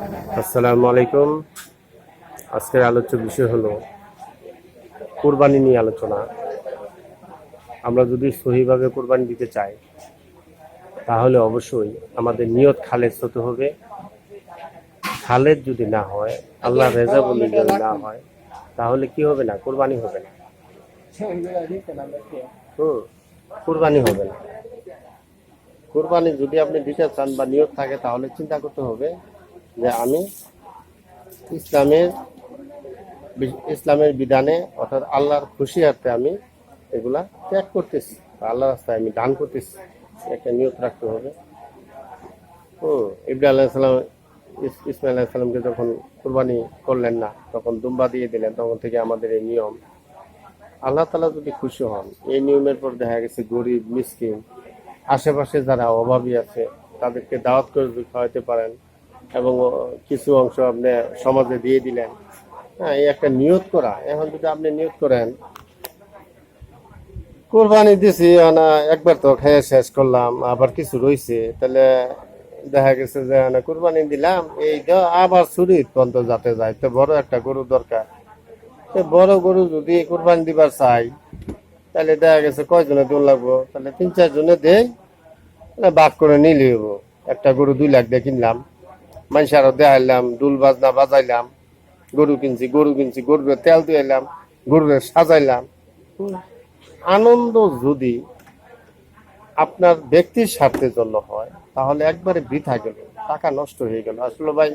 আসসালামু আলাইকুম। আজকের আলোচ্য বিষয় হলো কোরবানি নিয়ে আলোচনা। আমরা যদি সহিভাবে কোরবানি দিতে চাই, তাহলে অবশ্যই আমাদের নিয়ত খালেজ হতে হবে। খালেজ যদি না হয়, আল্লাহ রেজা বলে যদি না হয়, তাহলে কি হবে না? কোরবানি হবে না। হুম, কোরবানি হবে না। কোরবানি যদি আপনি দিতে চান বা নিয়ত থাকে, তাহলে চিন্তা করতে হবে যে আমি ইসলামের ইসলামের বিধানে অর্থাৎ আল্লাহর খুশিয়ার্থে আমি এগুলা ত্যাগ করতেছি, বা আল্লাহ রাস্তায় আমি দান করতেছি, একটা নিয়ত রাখতে হবে। হুম ইব্রাহিম আলাইসালাম ইসমাইল আলাইসালামকে যখন কোরবানি করলেন না, তখন দুম্বা দিয়ে দিলেন, তখন থেকে আমাদের এই নিয়ম, আল্লাহ তালা যদি খুশি হন, এই নিয়মের পর দেখা গেছে গরিব, মিসকিন, আশেপাশে যারা অভাবী আছে, তাদেরকে দাওয়াত করে খাওয়াতে পারেন এবং কিছু অংশ আপনি সমাজে দিয়ে দিলেন। হ্যাঁ এই একটা নিয়ত করা। এখন যদি আপনি নিয়ত করেন, কোরবানি দিছি না একবার তো খেয়ে শেষ করলাম, আবার কিছু রইছে, তাহলে দেখা গেছে যে না কোরবানি দিলাম, এই আবার ছুরি পর্যন্ত যাতে যায়। তো বড় একটা গরু দরকার। তো বড় গরু যদি কোরবানি দিবার চাই, তাহলে দেখা গেছে কয়জনে দৌড় লাগবো? তাহলে তিন চার জনে দেয় বাদ করে নিলে একটা গরু দুই লাখ দিয়ে কিনলাম। মানুষ আরও দেখাইলাম দুল বাজনা বাজাইলাম, গরু কিনছি গরু কিনছি, গরুর তেল দিলাম গরুরে সাজাইলাম। আনন্দ যদি আপনার ব্যক্তির স্বার্থের জন্য হয়, তাহলে একবারে বৃথা গেল, টাকা নষ্ট হয়ে গেল। আসলে ভাই,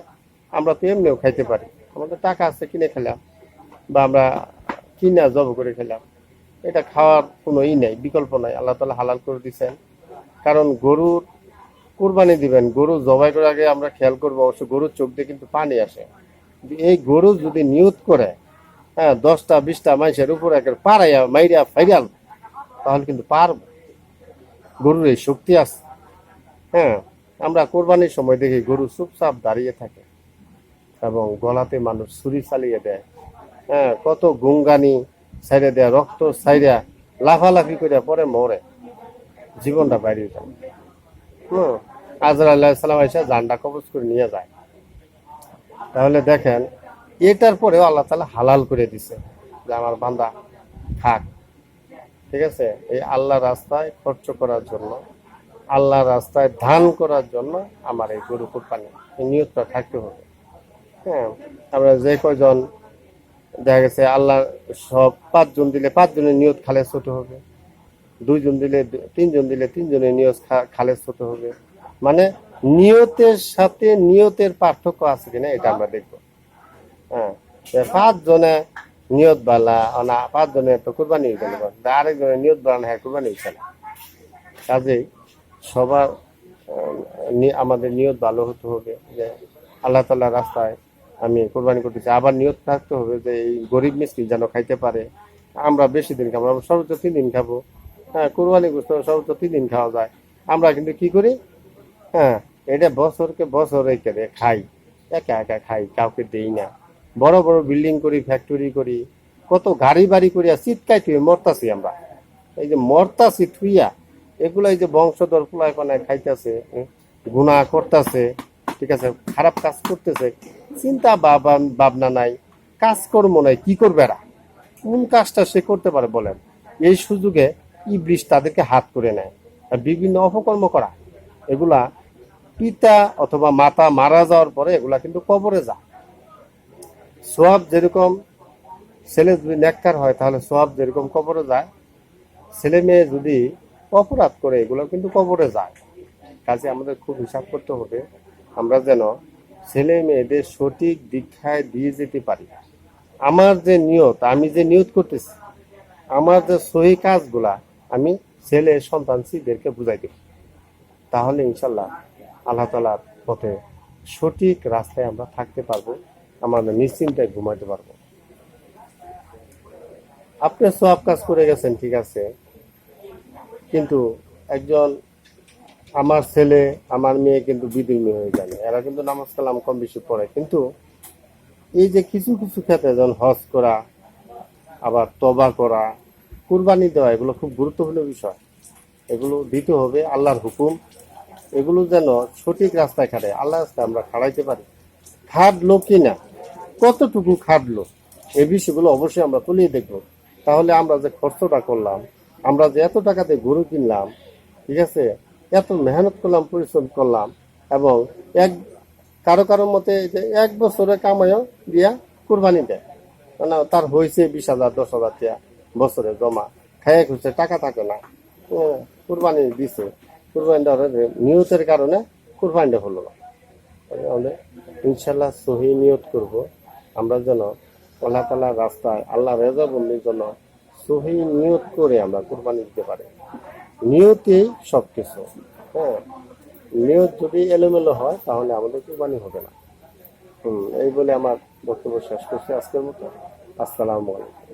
আমরা তো এমনিও খাইতে পারি। আমাদের টাকা আছে, কিনে খেলাম, বা আমরা কিনা জব করে খেলাম। এটা খাওয়ার কোনো ই নাই, বিকল্প নাই। আল্লাহ তালা হালাল করে দিচ্ছেন কারণ গরুর কোরবানি দিবেন, গরু জবাই করার আগে আমরা খেয়াল করব, অবশ্য গরুর চোখ দিয়ে কিন্তু পানি আসে। এই গরু যদি নিয়ত করে হ্যাঁ দশটা, বিশটা মানুষের উপর একের পাড়াইয়া মাইরিয়া ফাইরাল তাহলে কিন্তু পারব গরুর এই শক্তি আছে। হ্যাঁ আমরা কোরবানির সময় দেখি গরু চুপচাপ দাঁড়িয়ে থাকে এবং গলাতে মানুষ ছুরি চালিয়ে দেয়। হ্যাঁ কত গুঙ্গানি সাইডে দেয়, রক্ত সাইডে লাফালাফি করে পরে মরে। জীবনটা বাইরে যায়। হুম। আজর আল্লাহ সাল্লাম এসে জানটা কবজ করে নিয়ে যায়। তাহলে দেখেন, এটার পরেও আল্লাহ তালা হালাল করে দিছে যে আমার বান্দা থাক। ঠিক আছে? এই আল্লাহ রাস্তায় খরচ করার জন্য আল্লাহ রাস্তায় ধান করার জন্য আমার এই গরু কোরবানি এই নিয়তটা থাকতে হবে। হ্যাঁ আমরা যে কয়জন, দেখা গেছে আল্লাহ সব পাঁচজন দিলে পাঁচজনের নিয়ত খালে ছোট হবে। দুইজন দিলে তিনজন দিলে তিনজনের নিয়ত খালেজ হতে হবে। মানে নিয়তের সাথে নিয়তের পার্থক্য আছে কিনা এটা আমরা দেখব। হ্যাঁ যে পাঁচজনে নিয়ত বালা না, পাঁচজনে তো কোরবানি হইতে না আরেকজনের নিয়ত বালা না হ্যাঁ কোরবানি হইছে না কাজেই সবার আমাদের নিয়ত ভালো হতে হবে যে আল্লাহ তাল্লাহ রাস্তায় আমি কোরবানি করতেছি। আবার নিয়ত থাকতে হবে যে এই গরিব মিসকিন যেন খাইতে পারে। আমরা বেশি দিন খাব, আমরা সর্বোচ্চ তিন দিন খাব। হ্যাঁ কোরবানি গোস্ত সর্বোচ্চ তিন দিন খাওয়া যায়। আমরা কিন্তু কি করি? হ্যাঁ এটা বছরকে বছর রেখে খাই। একা একা খাই, কাউকে দেই না। বড় বড় বিল্ডিং করি ফ্যাক্টরি করি, কত গাড়ি বাড়ি করিয়া চিৎকাই থুয়ে মরতাছি আমরা। এই যে মরতাছি থুইয়া, এগুলো এই যে বংশধর ফুলাই পানায় খাইতেছে গুণা করতেছে, ঠিক আছে, খারাপ কাজ করতেছে, চিন্তা ভাবা ভাবনা নাই, কাজকর্ম নাই, কি করবে এরা? কোন কাজটা সে করতে পারে বলেন? এই সুযোগে ইবলিশ তাদেরকে হাত করে নেয় আর বিভিন্ন অপকর্ম করা। এগুলা পিতা অথবা মাতা মারা যাওয়ার পরে এগুলা কিন্তু কবরে যায়। সোয়াব যেরকম ছেলে যদি নেককার হয়, তাহলে সোয়াব যেরকম কবরে যায়, ছেলে মেয়ে যদি অপরাধ করে এগুলো কিন্তু কবরে যায়। কাজে আমাদের খুব হিসাব করতে হবে, আমরা যেন ছেলে মেয়েদের সঠিক দীক্ষায় দিয়ে যেতে পারি। আমার যে নিয়ত, আমি যে নিয়ত করতেছি, আমার যে সহি কাজগুলা আমি ছেলে সন্তান সিদেরকে বুঝাই দেব। তাহলে ইনশাল্লাহ আল্লাহ তালার পথে সঠিক রাস্তায় আমরা থাকতে পারব আমাদের নিশ্চিন্তায় ঘুমাইতে পারব। আপনি সব কাজ করে গেছেন, ঠিক আছে। কিন্তু একজন আমার ছেলে, আমার মেয়ে কিন্তু বিধর্মী হয়ে যায়। এরা কিন্তু নামাজ কালাম কম বেশি পড়ে। কিন্তু এই যে কিছু কিছু ক্ষেত্রে যেমন হজ করা, আবার তবা করা কুরবানি দেওয়া, এগুলো খুব গুরুত্বপূর্ণ বিষয়। এগুলো দিতে হবে আল্লাহর হুকুম। এগুলো যেন সঠিক রাস্তায় খাটে আল্লাহ রাস্তায় আমরা খাড়াইতে পারি। খাটলো কি না কতটুকু খাটলো? এই বিষয়গুলো অবশ্যই আমরা তুলিয়ে দেখব। তাহলে আমরা যে খরচটা করলাম, আমরা যে এত টাকাতে গরু কিনলাম, ঠিক আছে? এত মেহনত করলাম, পরিশ্রম করলাম, এবং এক, কারও কারোর মতে এক বছরে কামাইও দিয়া কুরবানি দেয়। মানে তার হয়েছে বিশ হাজার, দশ হাজার টাকা। বছরে জমা। খেয়ে খুঁজছে টাকা থাকে না। কুরবানি দিছে। কুরবানিটা নিয়তের কারণে কুরবানিটা হলো। না তাহলে ইনশাল্লাহ সহি নিয়ত করব। আমরা যেন আল্লাহ তালার রাস্তায় আল্লাহ রেজা বন্দির জন্য সহি নিয়ত করে আমরা কুরবানি দিতে পারি। নিয়তেই সব কিছু হ্যাঁ নিয়ত যদি এলোমেলো হয় তাহলে আমাদের কুরবানি হবে না। হুম, এই বলে আমার বক্তব্য শেষ করছি আজকের মতো। আসসালামু আলাইকুম।